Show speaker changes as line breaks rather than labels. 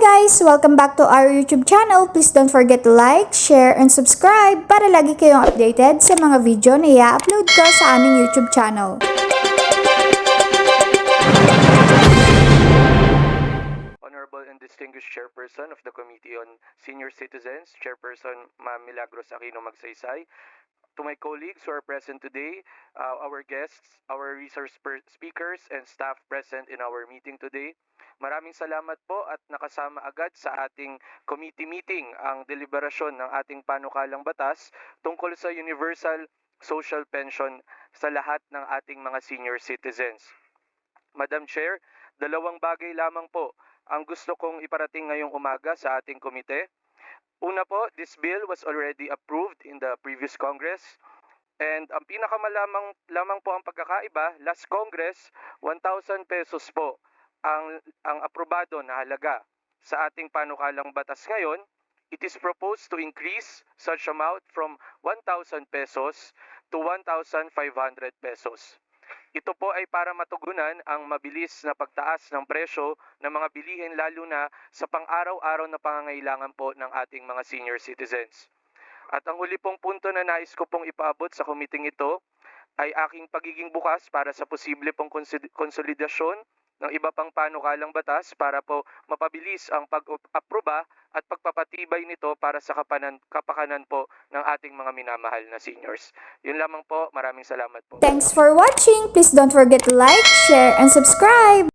guys! Welcome back to our YouTube channel. Please don't forget to like, share, and subscribe para lagi kayong updated sa mga video na i-upload ko sa aming YouTube channel.
Honorable and distinguished Chairperson of the Committee on Senior Citizens, Chairperson Ma'am Milagros Aquino Magsaysay, to my colleagues who are present today, uh, our guests, our resource speakers, and staff present in our meeting today. Maraming salamat po at nakasama agad sa ating committee meeting ang deliberasyon ng ating panukalang batas tungkol sa universal social pension sa lahat ng ating mga senior citizens. Madam Chair, dalawang bagay lamang po ang gusto kong iparating ngayong umaga sa ating komite. Una po, this bill was already approved in the previous Congress. And ang pinakamalamang lamang po ang pagkakaiba, last Congress, 1,000 pesos po ang, ang aprobado na halaga sa ating panukalang batas ngayon. It is proposed to increase such amount from 1,000 pesos to 1,500 pesos. Ito po ay para matugunan ang mabilis na pagtaas ng presyo ng mga bilihin lalo na sa pang-araw-araw na pangangailangan po ng ating mga senior citizens. At ang huli pong punto na nais ko pong ipaabot sa komiting ito ay aking pagiging bukas para sa posible pong konsolidasyon ng iba pang panukalang batas para po mapabilis ang pag-aproba at pagpapatibay nito para sa kapanan, kapakanan po ng ating mga minamahal na seniors. Yun lamang po. Maraming salamat po.
Thanks for watching! Please don't forget to like, share, and subscribe!